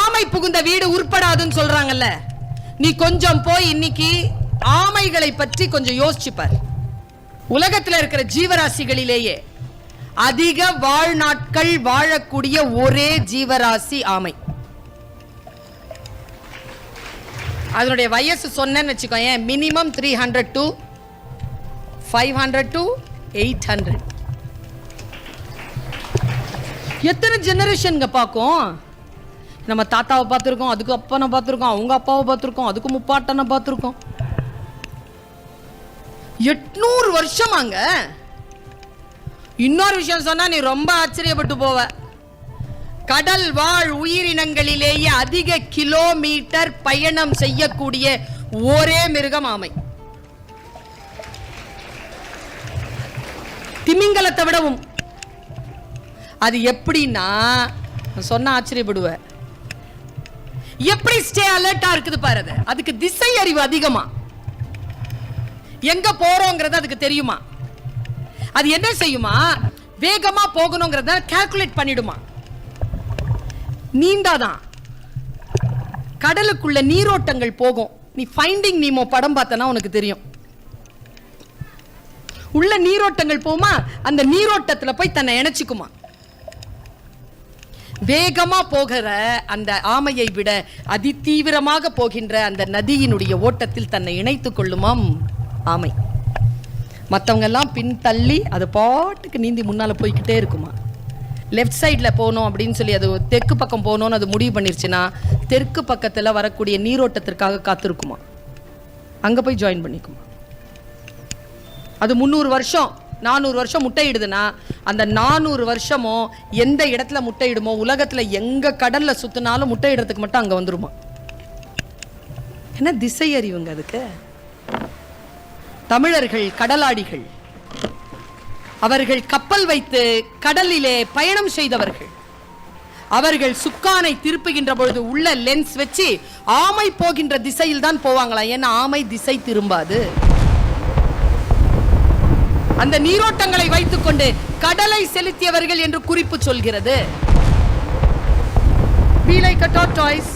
ஆமை புகுந்த வீடு உருப்படாதுன்னு சொல்றாங்கல்ல. நீ கொஞ்சம் போய் இன்னைக்கு ஆமைகளை பற்றி கொஞ்சம் யோசிச்சு உலகத்தில் உலகத்துல இருக்கிற ஜீவராசிகளிலேயே அதிக வாழ்நாட்கள் வாழக்கூடிய ஒரே ஜீவராசி ஆமை. அதனுடைய வயசு சொன்னேன்னு வச்சுக்கோங்க minimum three hundred to five hundred to eight hundred எத்தனை ஜெனரேஷனுங்க பார்க்கும்? நம்ம தாத்தாவை பார்த்துருக்கோம் அதுக்கு அப்பனை பார்த்துருக்கோம் அவங்க அப்பாவை பார்த்துருக்கோம் அதுக்கு முப்பாட்டனை பார்த்துருக்கோம். எட்நூறு வருஷமாங்க. இன்னொரு விஷயம் சொன்னா நீ ரொம்ப ஆச்சரியப்பட்டு போவ. கடல் வாழ் உயிரினங்களிலேயே அதிக கிலோமீட்டர் பயணம் செய்யக்கூடிய ஒரே மிருகம் ஆமை. திமிங்கலத்தை விடவும். அது எப்படின்னா சொன்ன ஆச்சரியப்படுவேன். எப்படி ஸ்டே அலர்ட்டா இருக்குது பாரு அது அதுக்கு திசை அறிவு அதிகமா. எங்க போறோங்கிறது அதுக்கு தெரியுமா? அது என்ன செய்யுமா? வேகமா போகணுங்கிறத கால்குலேட் பண்ணிடுமா. நீண்டாதான் கடலுக்குள்ள நீரோட்டங்கள் போகும். நீ ஃபைண்டிங் நீமோ படம் பார்த்தனா உனக்கு தெரியும். உள்ள நீரோட்டங்கள் போமா அந்த நீரோட்டத்துல போய் தன்னை இணைச்சிக்குமா? வேகமா போகிற அந்த ஆமையை விட அதிதீவிரமாக போகின்ற அந்த நதியினுடைய ஓட்டத்தில் தன்னை இணைத்துக் கொள்ளுமாம் ஆமை. மற்றவங்க எல்லாம் பின் தள்ளி அது பாட்டுக்கு நீந்தி முன்னால போய்க்கிட்டே இருக்குமா. லெஃப்ட் சைடில் போகணும் அப்படின்னு சொல்லி அது தெற்கு பக்கம் போகணும்னு அது முடிவு பண்ணிருச்சுன்னா தெற்கு பக்கத்தில் வரக்கூடிய நீரோட்டத்திற்காக காத்திருக்குமா. அங்கே போய் ஜாயின் பண்ணிக்குமா. அது முந்நூறு வருஷம். நானூறு வருஷம் முட்டையிடுதுன்னா அந்த நானூறு வருஷமும் எந்த இடத்துல முட்டையிடுமோ உலகத்துல எங்க கடல்ல சுத்தினாலும் முட்டையிடுறதுக்கு மட்டும் அங்கே வந்துருமா? என்ன திசை அறிவுங்க அதுக்கு? தமிழர்கள் கடலாடிகள் அவர்கள் கப்பல் வைத்து கடலிலே பயணம் செய்தவர்கள். அவர்கள் சுக்கானை திருப்புகின்ற பொழுது உள்ள லென்ஸ் வச்சு ஆமை போகின்ற திசையில் தான் போவாங்களாம். ஏன்னா ஆமை திசை திரும்பாது. அந்த நீரோட்டங்களை வைத்துக்கொண்டு கடலை செலுத்தியவர்கள் என்று குறிப்பு சொல்கிறது Be like a tortoise.